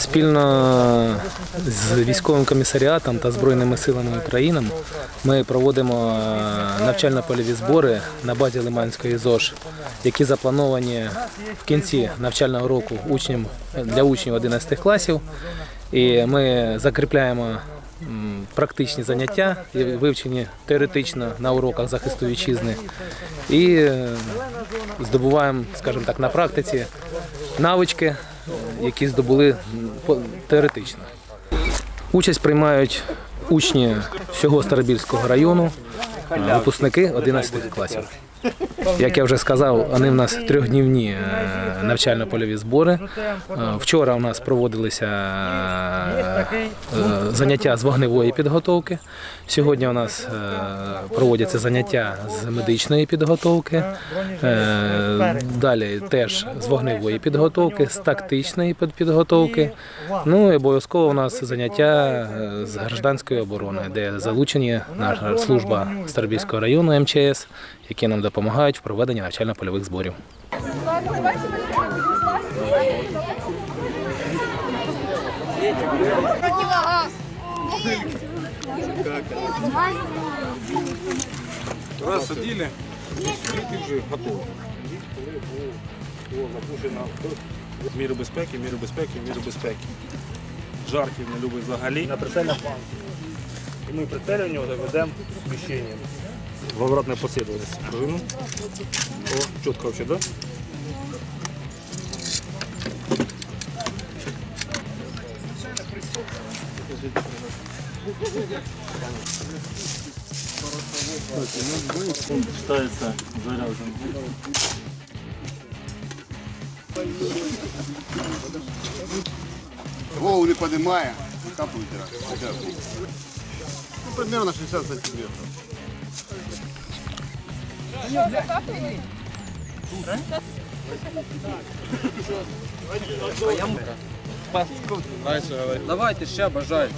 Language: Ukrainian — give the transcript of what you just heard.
Спільно з військовим комісаріатом та Збройними силами України ми проводимо е, навчально-польові збори на базі Лиманської ЗОЖ, які заплановані в кінці навчального року учням, для учнів 11 класів. І ми закріпляємо практичні заняття, і вивчені теоретично на уроках захисту вітчизни. І е, здобуваємо, скажімо так, на практиці навички, які здобули теоретично. Участь приймають учні всього Старобільського району, е, випускники 11 класів. Як я вже сказав, вони в нас трьохднівні е, навчально-польові збори. Е, Вчора у нас проводилися е, заняття з вогневої підготовки. Сьогодні у нас проводяться заняття з медичної підготовки. Далі теж з вогневої підготовки, з тактичної підготовки. Ну і обов'язково у нас заняття з гражданської оборони, де залучені наша служба Старобільського району МЧС, які нам допомагають в проведенні навчально-польових зборів. Раз садили, вже готово. Міри безпеки, міри безпеки, міри безпеки. Жарків не любить взагалі. на прицельном плане. И мы прицеливание ведем смещением. В обратной последовательности. Прыгну. О, четко вообще, да? Считается заряжен. Голову не поднимая, капу вытирать. Ну, примерно 60 сантиметров. Давайте ще бажаєте.